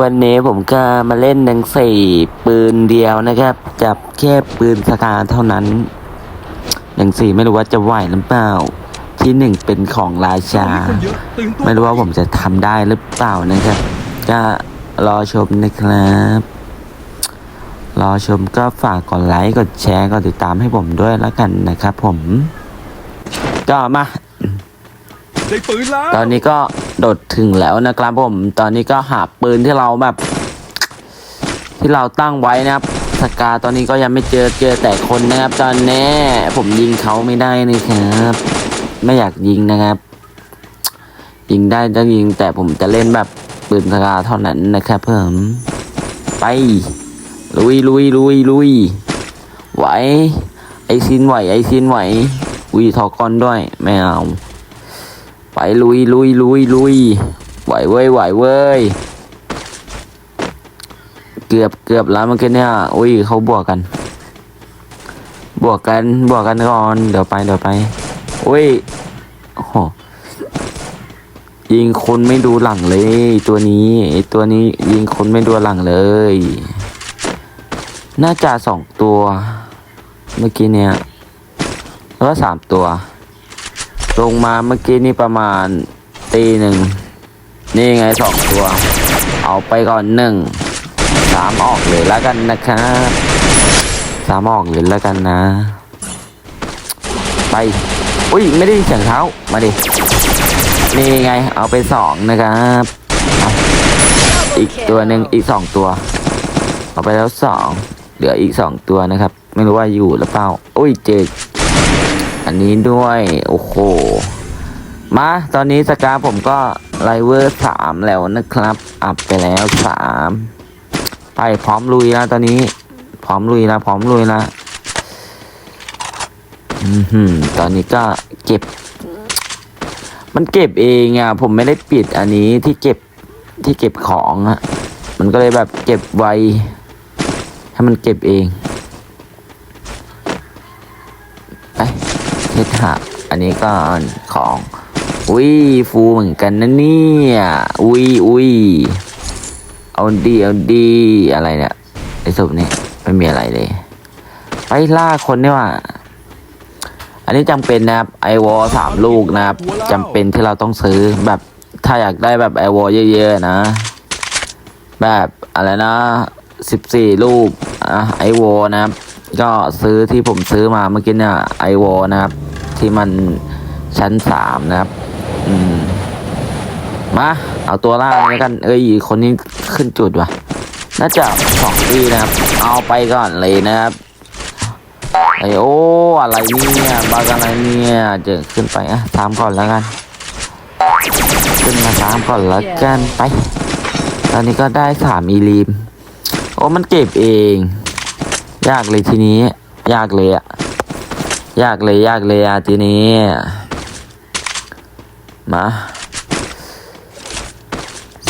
วันนี้ผมก็มาเล่นหนังสี่ปืนเดียวนะครับ จับแค่ปืนสกาเท่านั้นหนังสี่ไม่รู้ว่าจะไหวหรือเปล่า ที่หนึ่งเป็นของราชา ไม่รู้ว่าผมจะทำได้หรือเปล่านะครับ ก็รอชมนะครับ รอชมก็ฝากกดไลค์กดแชร์กดติดตามให้ผมด้วยแล้วกันนะครับผม ก็มาได้ปืนแล้วตอนนี้ก็ โดดถึงแล้วนะครับผม ตอนนี้ก็หาปืนที่เราแบบ ที่เราตั้งไว้นะครับสกาตอนนี้ก็ยังไม่เจอเจอแต่คนนะครับตอนนี้ผมยิงเขาไม่ได้นะครับ ไม่อยากยิงนะครับ ยิงได้จะยิงแต่ผมจะเล่นแบบปืนสกาเท่านั้นนะครับเพิ่มไปลุยลุยลุยลุยไหวไอซินไหวไอซินไหวอุ้ยทอกอนด้วยไม่เอา ไปลุยลุยลุยลุยไหวเว้ยไหวเว้ยเกือบเกือบแล้วเมื่อกี้เนี่ยอุ้ยเขาบวกกัน บวกกันบวกกันก่อนเดี๋ยวไปเดี๋ยวไปอุ้ยโอ้โหยิงคนไม่ดูหลังเลย ตัวนี้ไอตัวนี้ยิงคนไม่ดูหลังเลย น่าจะสองตัว เมื่อกี้เนี่ยแล้วก็สามตัว ลงมาเมื่อกี้นี่ประมาณตีหนึ่งนี่ไงสองตัว เอาไปก่อนหนึ่งสามออกเลยแล้วกันนะครับสามออกเลยแล้วกันนะ ไปอุ้ยไม่ได้เสียงเท้ามาดินี่ไง เอาไปสองนะครับอาอีกตัวหนึ่งอีกสองตัว เอาไปแล้วสองเหลืออีกสองตัวนะครับ ไม่รู้ว่าอยู่หรือเปล่าอุ้ยเจอ อันนี้ด้วย โอ้โห มาตอนนี้สกาผมก็ไลเวอร์สามแล้วนะครับ อัพไปแล้วสามไปพร้อมลุยแล้วตอนนี้ พร้อมลุยแล้วพร้อมลุยแล้วอือหือตอนนี้ก็เก็บ มันเก็บเองอะ ผมไม่ได้ปิดอันนี้ที่เก็บที่เก็บของอะ มันก็เลยแบบเก็บไวให้มันเก็บเอง เทสหะอันนี้ก็ของอุ้ยฟูเหมือนกันนะเนี่ยอุ้ยอุ้ยเอาดีเอาดีอะไรเนี่ยไอ้ศพนี่ไม่มีอะไรเลยไปล่าคนนี่ว่า อันนี้จำเป็นนะครับไอวอสามลูกนะครับจำเป็นที่เราต้องซื้อแบบถ้าอยากได้แบบไอวอเยอะๆนะ แบบอะไรนะสิบสี่ลูกอะไอวอนะครับก็ซื้อที่ผมซื้อมาเมื่อกี้เนี่ยไอวอนะครับ ที่มันชั้นสามนะครับ อืม มา เอาตัวล่างแล้วกัน เอ้ย คนนี้ขึ้นจุดวะน่าจะสองปีนะครับ เอาไปก่อนเลยนะครับไอโอ้อะไรเนี่ยบาอะไรเนี่ยจะขึ้นไปอะตามก่อนแล้วกัน ขึ้นมาตามก่อนแล้วกันไป ตอนนี้ก็ได้สามอีลีมโอ้มันเก็บเอง ยากเลยทีนี้ ยากเลยอะ ยากเลยยากเลยอะทีนี้ มา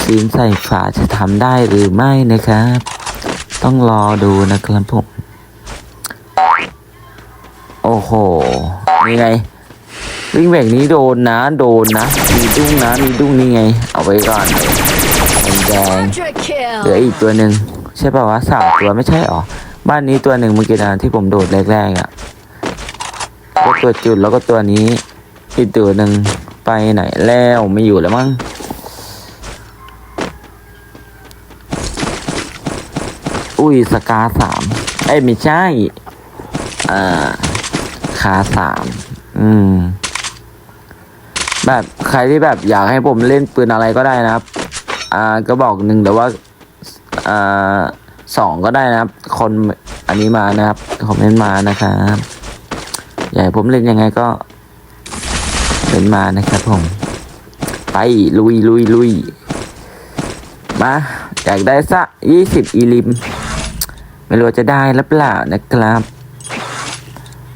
ซีนใส่ฝาจะทำได้หรือไม่นะครับ ต้องรอดูนะครับผม โอ้โหนี่ไง วิ่งแบกนี้โดนนะ โดนนะ มีดุ้งนะ มีดุ้งนี่ไง เอาไว้ก่อนแดงเหลืออีกตัวหนึ่งใช่ป่าวะสามตัวไม่ใช่หรอ บ้านนี้ตัวหนึ่งเมื่อกี้นะที่ผมโดดแรกๆอะ ก็ตัวจุดแล้วก็ตัวนี้ อีกตัวหนึ่งไปไหนแล้วไม่อยู่แล้วมั้งอุ้ยสกาสามเอ้ยไม่ใช่อ่าคาสามอืม แบบใครที่แบบอยากให้ผมเล่นปืนอะไรก็ได้นะครับ อ่าก็บอกหนึ่งแต่ว่าอ่าสองก็ได้นะครับ คนอันนี้มานะครับคอมเมนต์มานะครับ ให้ผมเล่นยังไงก็เล่นมานะครับผม ไปลุยลุยลุยมาอยากได้สักยี่สิบอีลิม ไม่รู้จะได้หรือเปล่านะครับ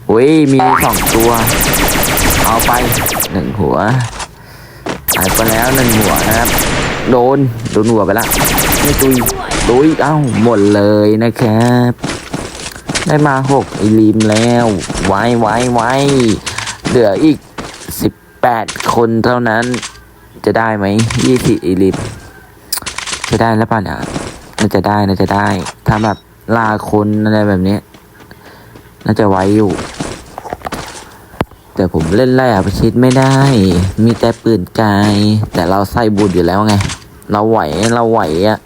โอ้ยมีสองตัว เอาไปหนึ่งหัวหายไปแล้วหนึ่งหัวนะครับ โดนโดนหัวไปละไม่ตุยตุยเอ้าหมดเลยนะครับ ได้มาหกไอีลีมแล้ว ไว้ไว้ไว้เหลืออีกสิบแปดคนเท่านั้น จะได้ไหมยี่สิบไอีลีมโอเคช้ได้แล้วป่ะเนี่ยน่าจะได้น่าจะได้ถ้าแบบลาคนอะไรแบบนี้ น่าจะไว้อยู่ แต่ผมเล่นไล่อาชิดไม่ได้ มีแต่ปืนไกลแต่เราใส่บุญอยู่แล้วไง เราไหวเราไหวอะ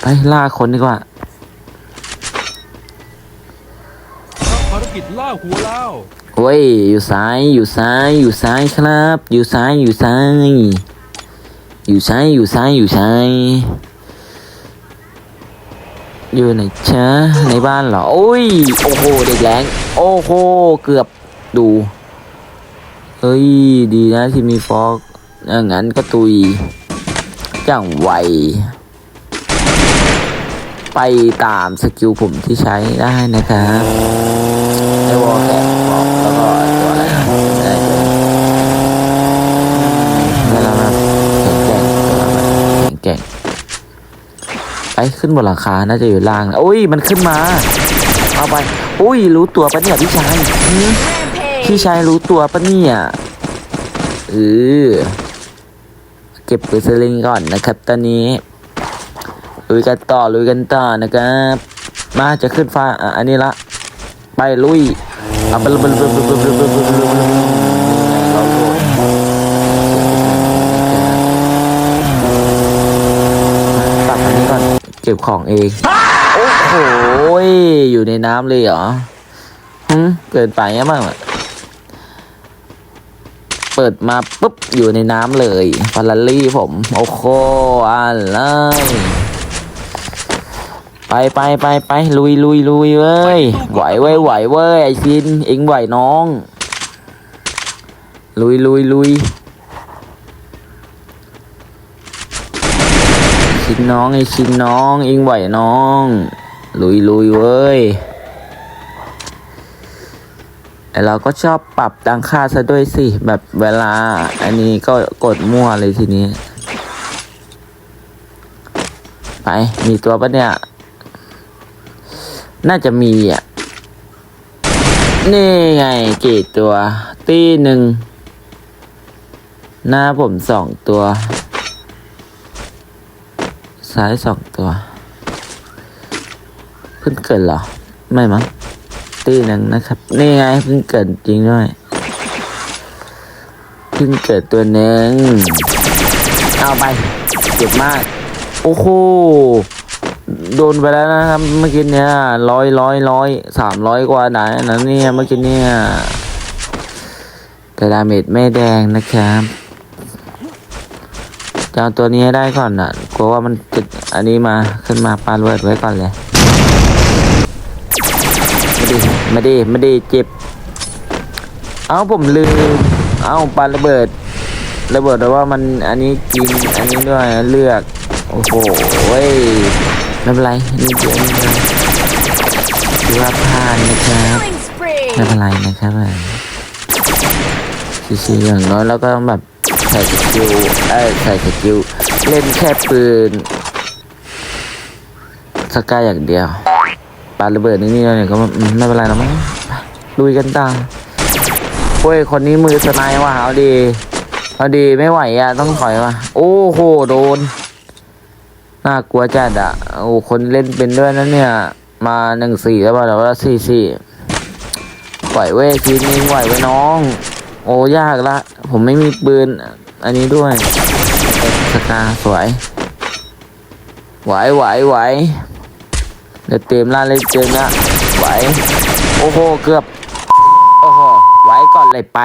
ไปล่าคนดีกว่ารับภารกิจล่าหัวแล้วเว้ย อยู่ซ้าย อยู่ซ้าย อยู่ซ้ายครับ อยู่ซ้าย อยู่ซ้าย อยู่ซ้าย อยู่ซ้าย อยู่ซ้าย อยู่ไหนช้าในบ้านเหรอ โอ้ย โอ้โห เด็กแรง โอ้โห เกือบดู เฮ้ย ดีนะที่มีฟอกอย่างนั้นก็ตุยจังไว ไปตามสกิลผมที่ใช้ได้นะครับไอวอลแคบอกแล้วก็ตัวอะไรนะไม่ได้ตัวแล้วเราแบบแข็งแกร่งตัวเราแบบแข็งแกร่งไปขึ้นบนหลังคาน่าจะอยู่ล่างนะอุ้ยมันขึ้นมาเอาไปอุ้ยรู้ตัวปะเนี่ยพี่ชายหืมพี่ชายรู้ตัวปะเนี่ยเออเก็บปืนสลิงก่อนนะครับตอนนี้ ลุยกันต่อลุยกันต่อนะครับ มาจะขึ้นฟ้าอะอันนี้ละไปลุยเอาไปลยไปเลยไปลยไปเลยไปลยไปเลยเก็บของเอง โอ้โห อยู่ในน้ำเลยเหรอหึเกินไปยังบ้างเปิดมาปุ๊บ อยู่ในน้ำเลยฟารารี่ผม โอ้โหอะไร ไปไปไปไปลุยลุยลุยเว้ยไหวเว้ยไหวเว้ยไอซินเอ็งไหวน้อง ลุยลุยลุยชินน้องไอชินน้องเอ็งไหวน้อง ลุยลุยเว้ยไอเราก็ชอบปรับดังค่าซะด้วยสิ แบบเวลา อันนี้ก็กดมั่วเลยทีนี้ ไป มีตัวปะเนี่ย น่าจะมีอะ นี่ไงกี่ตัว ตีหนึ่ง หน้าผมสองตัว ซ้ายสองตัว เพิ่งเกิดเหรอ ไม่มั้งตีหนึ่งนะครับ นี่ไงเพิ่งเกิดจริงด้วย เพิ่งเกิดตัวหนึ่งเอาไป เจ็บมาก โอ้โห โดนไปแล้วนะครับเมื่อกี้เนี่ยร้อยร้อยร้อยสามร้อยกว่าไหนนะเนี่ยเมื่อกี้เนี่ยแต่ดาเมจไม่แดงนะครับจะเอาตัวนี้ได้ก่อนนะกลัวว่ามันจะอันนี้มาขึ้นมาปาระเบิดไว้ก่อนเลยไม่ดีไม่ดีไม่ดีเจ็บ เอาผมลืม เอาปาระเบิด ระเบิดแต่ว่ามันอันนี้กินอันนี้ด้วยเลือก โอ้โห ไม่เป็นไรนี่เดี๋ยวนี่เลยถือว่าผ่านนะครับ Killing spree! ไม่เป็นไรนะครับชิวๆอย่างน้อยแล้วก็ต้องแบบใส่สกิลเอ้ยใส่สกิลเล่นแค่ปืนสกายอย่างเดียวปาระเบิดนี่นี่เนี่ยก็อืมไม่เป็นไรหรอกมั้งไปลุยกันต่อโอ้ยคนนี้มือสไนด์ว่ะเอาดีเอาดีไม่ไหวอะต้องถอยมาโอ้โหโดน น่ากลัวจัดอะโอ้คนเล่นเป็นด้วยนะเนี่ย มาหนึ่งสี่แล้วป่ะแต่ว่าสี่สี่ไหวเว้ยทีนี้ไหวเว้น้อง โอ้ยากละ ผมไม่มีปืน อันนี้ด้วยสกาสวยไหวไหวไหวเดี๋ยวเต็มล่าเลยเต็มละไหว โอ้โห เกือบ โอ้โห ไหวก่อนเลยไป